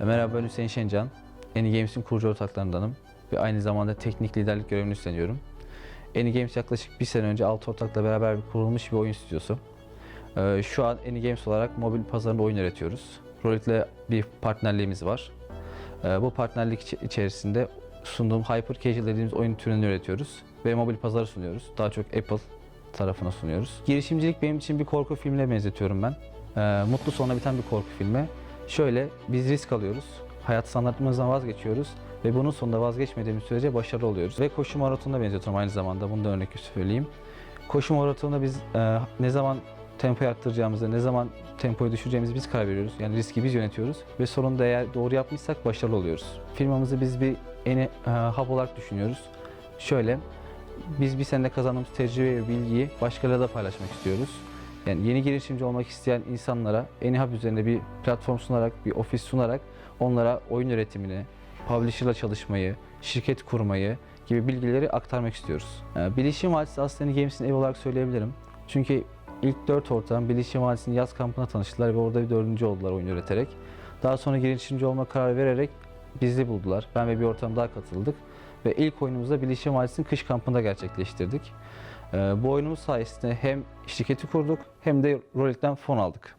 E, Merhaba ben Hüseyin Şencan. Eni Games'in kurucu ortaklarındanım ve aynı zamanda teknik liderlik görevini üstleniyorum. Eni Games yaklaşık bir sene önce 6 ortakla beraber kurulmuş bir oyun stüdyosu. E, Şu an Eni Games olarak mobil pazarında oyun üretiyoruz. Rolit'le bir partnerliğimiz var. E, Bu partnerlik içerisinde sunduğum Hyper Casual dediğimiz oyun türünü üretiyoruz ve mobil pazarı sunuyoruz. Daha çok Apple tarafına sunuyoruz. Girişimcilik benim için bir korku filmine benzetiyorum ben. Mutlu sonla biten bir korku filmi. Şöyle biz risk alıyoruz. Hayat standartımızdan vazgeçiyoruz ve bunun sonunda vazgeçmediğimiz sürece başarılı oluyoruz. Ve koşu maratonuna benzetiyorum aynı zamanda. Bunu da örnek söyleyeyim. Koşu maratonunda biz e, ne zaman tempoyu arttıracağımızı, ne zaman tempoyu düşüreceğimizi biz karar veriyoruz. Yani riski biz yönetiyoruz ve sonunda eğer doğru yapmışsak başarılı oluyoruz. Firmamızı biz bir eni e, hub olarak düşünüyoruz. Şöyle, biz bir senede kazandığımız tecrübe ve bilgiyi başkalarıyla da paylaşmak istiyoruz. Yani yeni girişimci olmak isteyen insanlara AnyHub üzerinde bir platform sunarak, bir ofis sunarak onlara oyun üretimini, publisher'la çalışmayı, şirket kurmayı gibi bilgileri aktarmak istiyoruz. Ee, Bilişim Vadisi aslında Games'in evi olarak söyleyebilirim. Çünkü ilk dört ortağım Bilişim Vadisi'nin yaz kampına tanıştılar ve orada bir dördüncü oldular oyun üreterek. Daha sonra girişimci olma kararı vererek bizi buldular. Ben ve bir ortağım daha katıldık. Ve ilk oyunumuzu da Bilişim Vadisi'nin kış kampında gerçekleştirdik. Ee, Bu oyunumuz sayesinde hem şirketi kurduk hem de Rolet'ten fon aldık.